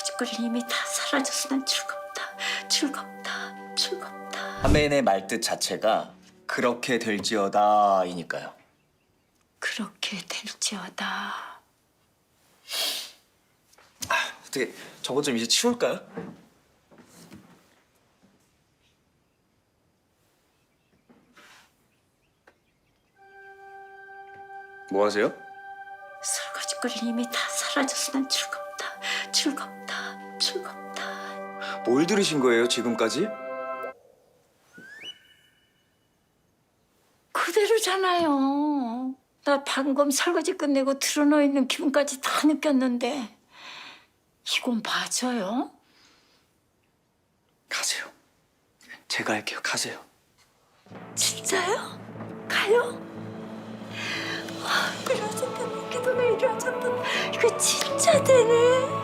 설거지거리는 이미 다 사라져서 난 즐겁다. 즐겁다. 즐겁다. 아멘의 말뜻 자체가 그렇게 될지어다이니까요. 그렇게 될지어다. 어떻게 저것 좀 이제 치울까요? 뭐 하세요? 설거지거리는 이미 다 사라져서 난. 즐겁다. 뭘 들으신 거예요 지금까지? 그대로잖아요. 나 방금 설거지 끝내고 드러누워 있는 기분까지 다 느꼈는데 이건 맞아요? 가세요. 제가 할게요. 가세요. 진짜요? 가요? 아, 이러졌다. 기도가 이러졌다. 이거 진짜 되네.